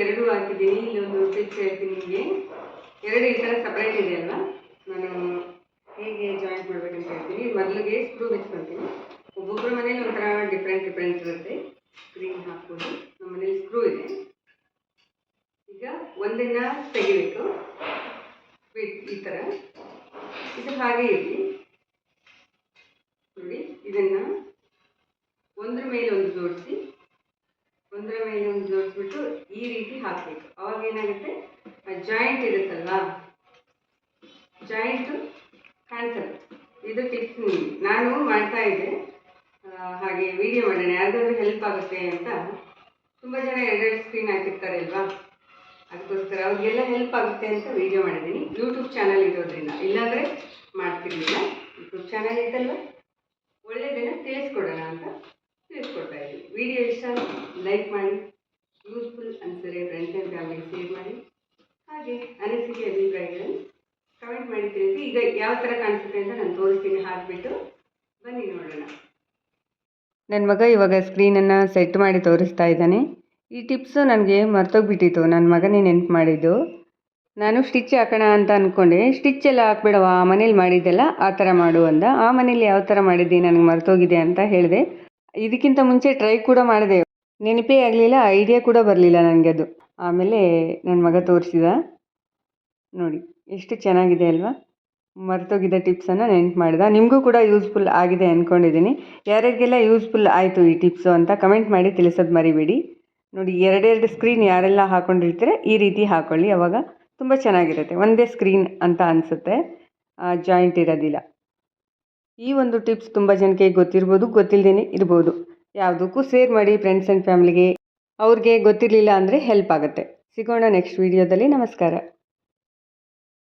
ಎರಡು ಹಾಕಿದ್ದೀನಿ ಇಲ್ಲೊಂದು ಟಿಪ್ಸ್ ಹೇಳ್ತೀನಿ ನಿಮಗೆ. ಎರಡು ಈ ಥರ ಸಪ್ರೇಟ್ ಇದೆ ಅಲ್ವಾ? ನಾನು ಹೇಗೆ ಜಾಯಿಂಟ್ ಮಾಡಬೇಕಂತ ಹೇಳ್ತೀನಿ. ಮೊದಲಿಗೆ ಸ್ಕ್ರೂ ಬಿಚ್ಕೊತೀನಿ ಒಬ್ಬೊಬ್ಬರ ಮನೇಲಿ ಒಂಥರ ಡಿಫ್ರೆಂಟ್ ಡಿಫ್ರೆಂಟ್ ಇರುತ್ತೆ. ಸ್ಕ್ರೀನ್ ಹಾಕ್ಬೋದು ನಮ್ಮ ಮನೇಲಿ ಸ್ಕ್ರೂ ಇದೆ. ಈಗ ಒಂದನ್ನ ತೆಗಿಬೇಕು. ಈ ಥರ ಇದು ಹಾಗೆ ಇರಲಿ. ನೋಡಿ, ಇದನ್ನು ಒಂದ್ರ ಮೇಲೆ ಒಂದು ಜೋಡಿಸಿ, ಒಂದರ ಮೇಲೆ ಒಂದು ಈ ರೀತಿ ಹಾಕಬೇಕು. ಅವಾಗ ಏನಾಗುತ್ತೆ? ಜಾಯಿಂಟ್ ಇರುತ್ತಲ್ಲ ಜಾಯಿಂಟು ಕಾಣಿಸಲ್ಲ ಇದು ಟಿಪ್ಸ್ ನಾನು ಮಾಡ್ತಾ ಇದ್ದೆ. ಹಾಗೆ ವಿಡಿಯೋ ಮಾಡೋಣ. ಯಾರಿಗಾದ್ರೂ ಹೆಲ್ಪ್ ಆಗುತ್ತೆ ಅಂತ. ತುಂಬ ಜನ ಎರಡೆರಡು ಸ್ಕ್ರೀನ್ ಹಾಕಿರ್ತಾರೆ ಅಲ್ವಾ? ಅದಕ್ಕೋಸ್ಕರ ಅವ್ರಿಗೆಲ್ಲ ಹೆಲ್ಪ್ ಆಗುತ್ತೆ ಅಂತ ವಿಡಿಯೋ ಮಾಡಿದ್ದೀನಿ. ಯೂಟ್ಯೂಬ್ ಚಾನಲ್ ಇರೋದ್ರಿಂದ. ಇಲ್ಲಾಂದರೆ ಮಾಡ್ತಿರ್ಲಿಲ್ಲ. YouTube channel ಇತ್ತಲ್ವ? ಒಳ್ಳೆಯದನ್ನು ತಿಳಿಸ್ಕೊಡೋಣ ಅಂತ ತಿಳಿಸ್ಕೊಡ್ತಾ ಇದ್ದೀನಿ. ವಿಡಿಯೋ ಇಷ್ಟ? ಲೈಕ್ ಮಾಡಿ. ಯೂಸ್ಫುಲ್ ಅನಿಸಿದ್ರೆ ಫ್ರೆಂಡ್ಸ್ ಆ್ಯಂಡ್ ಫ್ಯಾಮಿಲಿ ಶೇರ್ ಮಾಡಿ. ಹಾಗೆ ಅನಿಸಿಕೆ ಅಭಿಪ್ರಾಯಗಳನ್ನು ಕಮೆಂಟ್ ಮಾಡಿ ತಿಳಿಸಿ. ಈಗ ಯಾವ ಥರ ಕಾಣಿಸುತ್ತೆ ಅಂತ ನಾನು ತೋರಿಸ್ತೀನಿ. ಹಾಕಿಬಿಟ್ಟು ಬನ್ನಿ ನೋಡೋಣ. ನನ್ನ ಮಗ ಇವಾಗ ಸ್ಕ್ರೀನನ್ನು ಸೆಟ್ ಮಾಡಿ ತೋರಿಸ್ತಾ ಇದ್ದಾನೆ. ಈ ಟಿಪ್ಸು ನನಗೆ ಮರ್ತೋಗ್ಬಿಟ್ಟಿತ್ತು. ನನ್ನ ಮಗನೇ ನೆನ್ಪು ಮಾಡಿದ್ದು. ನಾನು ಸ್ಟಿಚ್ ಹಾಕೋಣ ಅಂತ ಅಂದ್ಕೊಂಡೆ ಸ್ಟಿಚ್ ಎಲ್ಲ ಹಾಕ್ಬೇಡವ? ಆ ಮನೇಲಿ ಮಾಡಿದ್ದೆಲ್ಲ ಆ ಥರ ಮಾಡು ಅಂದ. ಆ ಮನೇಲಿ ಯಾವ ಥರ ಮಾಡಿದ್ದೆ? ನನಗೆ ಮರ್ತೋಗಿದೆ ಅಂತ ಹೇಳಿದೆ. ಇದಕ್ಕಿಂತ ಮುಂಚೆ ಟ್ರೈ ಕೂಡ ಮಾಡಿದೆ. ನೆನಪೇ ಆಗಲಿಲ್ಲ ಐಡಿಯಾ ಕೂಡ ಬರಲಿಲ್ಲ ನನಗೆ ಅದು ಆಮೇಲೆ ನನ್ನ ಮಗ ತೋರಿಸಿದ. ನೋಡಿ, ಎಷ್ಟು ಚೆನ್ನಾಗಿದೆ ಅಲ್ವಾ? ಮರ್ತೋಗಿದ್ದ ಟಿಪ್ಸನ್ನು ನೆನ್ಪು ಮಾಡಿದ. ನಿಮಗೂ ಕೂಡ ಯೂಸ್ಫುಲ್ ಆಗಿದೆ ಅಂದ್ಕೊಂಡಿದ್ದೀನಿ ಯಾರ್ಯಾರಿಗೆಲ್ಲ ಯೂಸ್ಫುಲ್ ಆಯಿತು ಈ ಟಿಪ್ಸು ಅಂತ ಕಮೆಂಟ್ ಮಾಡಿ ತಿಳಿಸೋದು ಮರಿಬೇಡಿ. ನೋಡಿ, ಎರಡೆರಡು ಸ್ಕ್ರೀನ್ ಯಾರೆಲ್ಲ ಹಾಕ್ಕೊಂಡಿರ್ತೀರ ಈ ರೀತಿ ಹಾಕ್ಕೊಳ್ಳಿ ಅವಾಗ ತುಂಬ ಚೆನ್ನಾಗಿರುತ್ತೆ. ಒಂದೇ ಸ್ಕ್ರೀನ್ ಅಂತ ಅನಿಸುತ್ತೆ. ಜಾಯಿಂಟ್ ಇರೋದಿಲ್ಲ. ಈ ಒಂದು ಟಿಪ್ಸ್ ತುಂಬ ಜನಕ್ಕೆ ಗೊತ್ತಿರ್ಬೋದು ಗೊತ್ತಿಲ್ಲದೇ ಇರ್ಬೋದು. ಯಾವುದಕ್ಕೂ ಶೇರ್ ಮಾಡಿ ಫ್ರೆಂಡ್ಸ್ ಆ್ಯಂಡ್ ಫ್ಯಾಮಿಲಿಗೆ ಅವ್ರಿಗೆ ಗೊತ್ತಿರಲಿಲ್ಲ ಅಂದರೆ ಹೆಲ್ಪ್ ಆಗುತ್ತೆ. ಸಿಗೋಣ ನೆಕ್ಸ್ಟ್ ವೀಡಿಯೋದಲ್ಲಿ ನಮಸ್ಕಾರ.